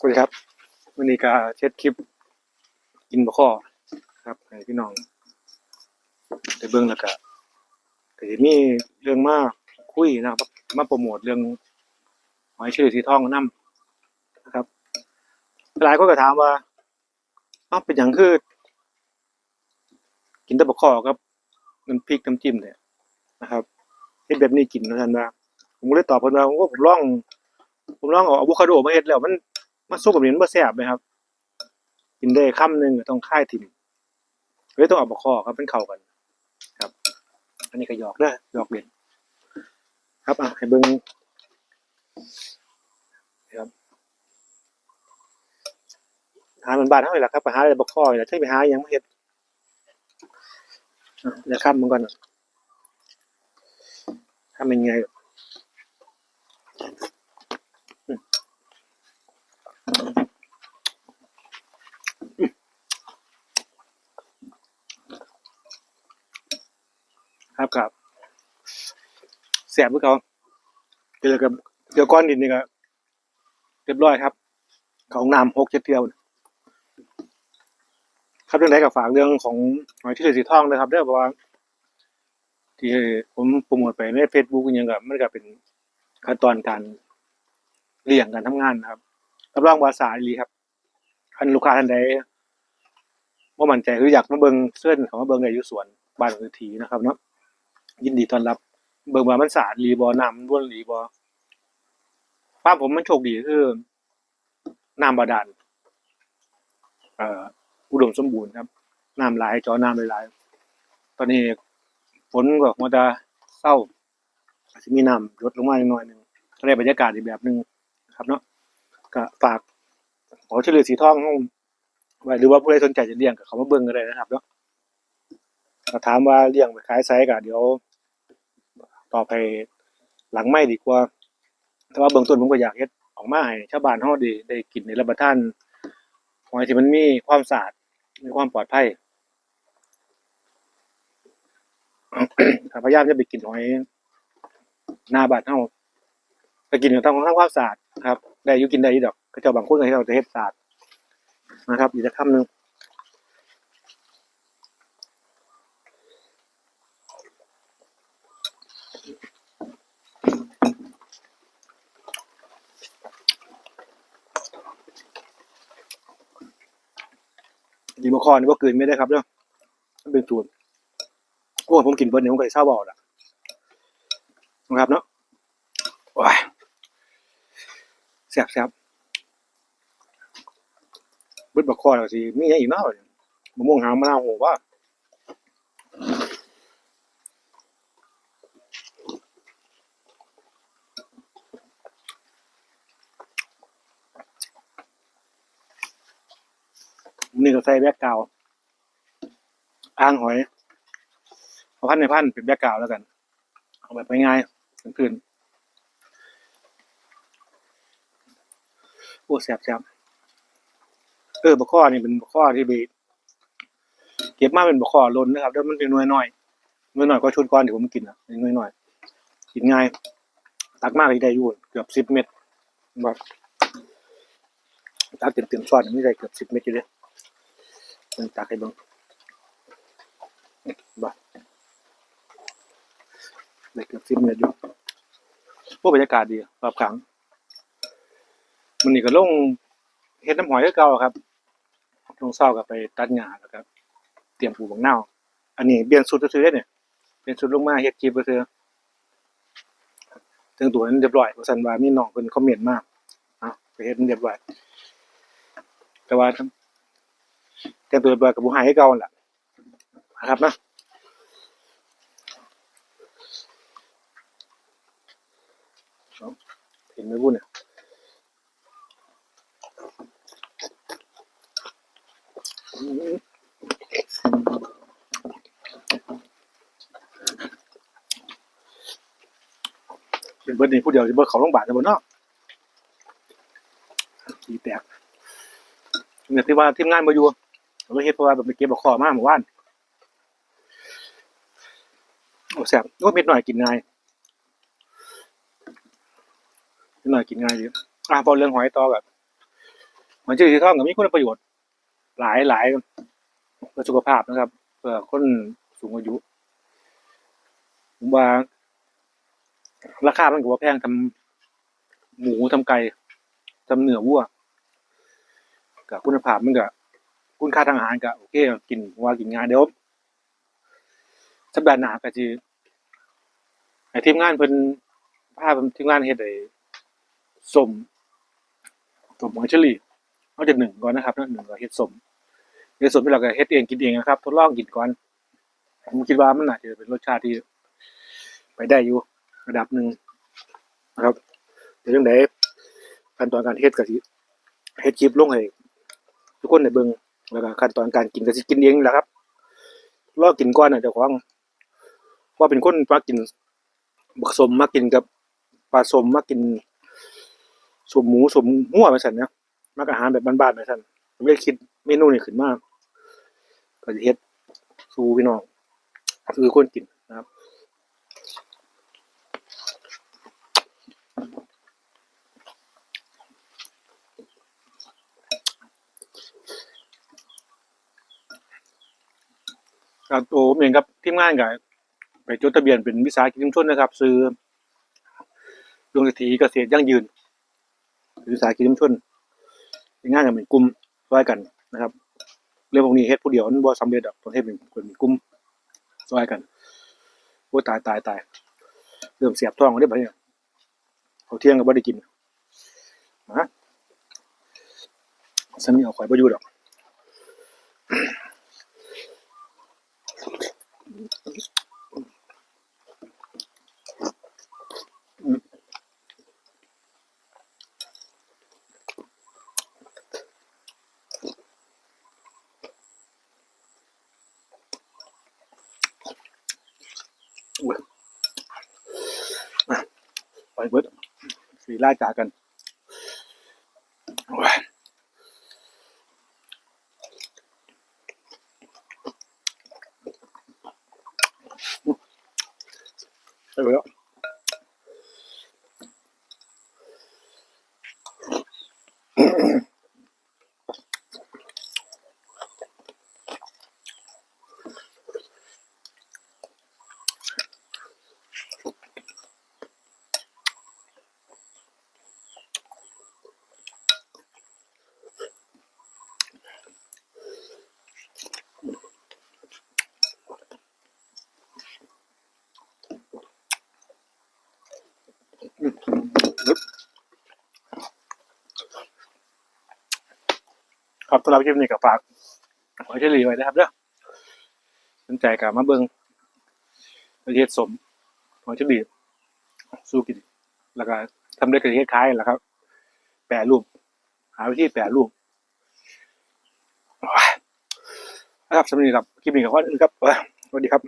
สวัสดีครับวันนี้ก็เช็ดคลิปกินบะข้อครับให้พี่น้องได้เบิ่งแล้วก็ก็จะมีเรื่องมาคุยนะครับ มาโปรโมทเรื่องหอยเชอรี่สีทองนํนะครับ หลายคนก็ถามว่าเอาเป็นหยังคือกินแต่บะข้อกับน้ำพริกน้ำจิ้มเนี่ยนะครับเฮ็ดแบบนี้กินนะท่านว่าผมเลยตอบเพิ่นว่าโอ้ผมลอง ผมลองเอาอะโวคาโดมาเฮ็ดแล้วมัน มันสู้กับนี้มันบ่แซ่บไหมครับกินได้ค่ำหนึ่งต้องค่ายทิ่มเลยต้องเอาบะคอครับเป็นเข้ากันครับ อันนี้ก็หยอกเด้อหยอกเล่นครับอะให้เบิ่งครับหามันบ้านเฮานี่ละครับไปหาอะไรบะคอนี่ล่ะใช่ไปหาอิหยังมาเฮ็ดอะเดี๋ยวคำมันก่อนทำเป็นไง ครับครับแสบพื่เขาเจอกับเดียวก้อนดินนี่ก็เรียบร้อยครับ ของน้ำหกเจ็ดเที่ยวนะครับเรื่องไหนกับฝากเรื่องของหอยที่เหลือสีทองนะครับเรื่องว่าที่ผมโปรโมทไปในเฟซบุ๊กยังกับมันก็เป็นขั้นตอนการเลี้ยงการทำงานนะครับรับรองวาสายดีครับคันลูกค้าท่านใดว่ามั่นใจคืออยากมาเบิ่งเสื้อของมาเบิ่งในยู่สวนบ้านคือทีนะครับเนาะ ยินดีต้อนรับ เบิ่งว่ามันสาดรีบอน้ำล้วนรีบอฟ้าผมมันโชคดีคือน้ำบาดาลเอ่ออุดมสมบูรณ์ครับน้ำไหลายจอน้ำหลายตอนนี้ฝนก็มันจะเศร้าอาจจะมีน้ำลดลงมาหน่อยหนึ่งก็ได้บรรยากาศอีกแบบหนึ่งครับเนาะก็ฝากหอเฉลือสีทองไว้หรือว่าผู้ใดสนใจจะเลี้ยงก็เขามาเบิ่งก็ได้นะครับเนาะถามว่าเลี้ยงไปขายไซส์ก็เดี๋ยว ตอบให้หลังไม่ดีกว่า แต่ว่าเบื้องต้นผมก็อยากเฮ็ดออกมาให้ชาวบ้านเฮาได้ได้กินในรับประทานหอยที่มันมีความสะอาดมีความปลอดภัยถ้าพยายามจะไปกินหอยหน้าบ้านเฮาไปกินก็ต้องทำความสะอาดครับ ได้อยู่กินได้อยู่ดอกก็เจ้าบางคนก็ให้เราจะเฮ็ดสะอาดนะครับอีกสักคำหนึง ดี มาคอนี่ว่ากินไม่ได้ครับเนาะมันเป็นสูตรโอ้ยผมกินเบิร์ดเนี่ยผมก็จะเศร้าเบาละนะครับเนาะว้าแซ่บแซ่บเบิร์ดบักคอแล้วสิมีอย่างอีกเนาะมะม่วงหางมะนาวโหว่า นี่ก็ใส่แบกกาวอ่างหอยเอาพันในพันเป็นแบกกาวแล้วกัน เอาแบบง่ายๆพื้นโอ้แซ่บแซ่บเออบะข้อนี่เป็นบะข้อที่ไปเก็บมาเป็นบะข้อล้นนะครับแล้วมันเป็นหน่วยน้อยหน่วยน้อยก็ชุดก้อนที่ผมกินอะเป็นหน่วยน้อยกินง่าย ตักมากเลยได้อยู่เกือบสิบเม็ดแบบตักเต็มเต็มช้อนไม่ได้เกือบสิบเม็ดอยู่เลย มันตักให้บิ่งบ่ได้เกือบสิบเมตรอยู่พวกบรรยากาศดีรอบขัง มันนี่ก็ลงเฮ็ดน้ำหอยคือเก่าครับลงเศร้ากับไปตัดหญ้าแล้วก็เตรียมปลูกบักนาอันนี้เปลี่ยนสูตรซื่อเด้เนี่ย เปลี่ยนสูตรลงมาเฮ็ดคลิปซื่อถึงตัวนั้นเรียบร้อยว่าซั่นว่ามีน้องเพิ่นคอมเมนต์มาเอ้าไปเฮ็ดมันเรียบร้อยแต่ว่า แต่งตัวแบบกับบุหายให้เก่าแหละนะครับนะเห็นไหมบุญเนี่ยเป็นเบิร์นี่ผู้เดียวจะเบิร์เขาโรงพยาบาลจะบนนาะทีแตกเนี่ยที่ว่าทีมงานมาอยู่ ผมก็เฮ็ดเพราะว่าแบบไปเก็บบักคอมาเมื่อวานโอ้แซ่บโอ้เม็ดหน่อยกินง่ายเม็ดหน่อยกินง่ายดีอะพอเรื่องหอยตอแบบเหมือยเชอรี่สีทองก็มีคุณประโยชน์ หลายหลายเพื่อสุขภาพนะครับเพื่อคนสูงอายุผมว่าราคามันก็ว่าแพงทำหมูทำไก่ทำเนื้อวัวกับคุณภาพมันก็ คุณค่าทางอาหารก็โอเคกินว่ากินงายเดี๋ยวสัปดาห์หน้าก็จะให้ทีมงานเพิ่นพาทีมงานเฮ็ดไอ้สมสมหอยเชอรี่เอาจากหนึ่งก่อนนะครับนะหนึ่งก็เฮ็ดสมเฮ็ดสมที่เราก็เฮ็ดเองกินเองนะครับ ทดลองกินก่อนผมคิดว่ามันน่าจะเป็นรสชาติที่ ไปได้อยู่ระดับหนึ่งนะครับเดี๋ยวเรื่องไหนขั้นตอนการเฮ็ดก็สิเฮ็ดคลิปลงให้ทุกคนได้เบิ่ง แล้วก็ขั้นตอนการกินก็สิกินเองนี่แหละครับรอกินก้อนน่ะเจ้าของว่าเป็นคนมักกินบักสมมักกินกับปลาสมมักกินสมหมูสมหัวไปสั่นนะมักอาหารแบบบ้านๆไปสั่นไม่ได้คิดเมนูนี่ขึ้นมาก็จะเฮ็ดสู่พี่น้องคือคนกิน นะครับตัวผมเองครับทีมงานกับไปจดทะเบียนเป็นวิสาหกิจชุมชนนะครับ ซื้อดวงเศรษฐีเกษตรยั่งยืนวิสาหกิจชุมชนเป็นงานกันเป็นกลุ่มช่วยกันนะครับ เรื่องพวกนี้เฮ็ดผู้เดียวมันบ่สำเร็จดอกต้องเฮ็ดเป็นเป็นกลุ่มช่วยกันโอ้ตายตายตายเริ่มเสียบท้องแล้วเด้อบัดนี้เขาเที่ยงก็บ่ได้กินนะสันนี่เอาข่อยบ่อยู่ดอก อุ้ยอะไปเบิดสีไล่จากกันโอ้ยไปเบิด ครับสำหรับคลิปนี้กับฝากไว้เฉลี่ยไว้นะครับเด้อสนใจกับมาเบิงประเทศสมของเฉลี่ยสู้กิน แล้วก็ทำได้วยกระเทียมคล้ายแหละครับ แปรรูป หาวิธีแปรรูปนะครับสำหรับครับคลิปนี้กับข้ออื่นครับสวัสดีครับ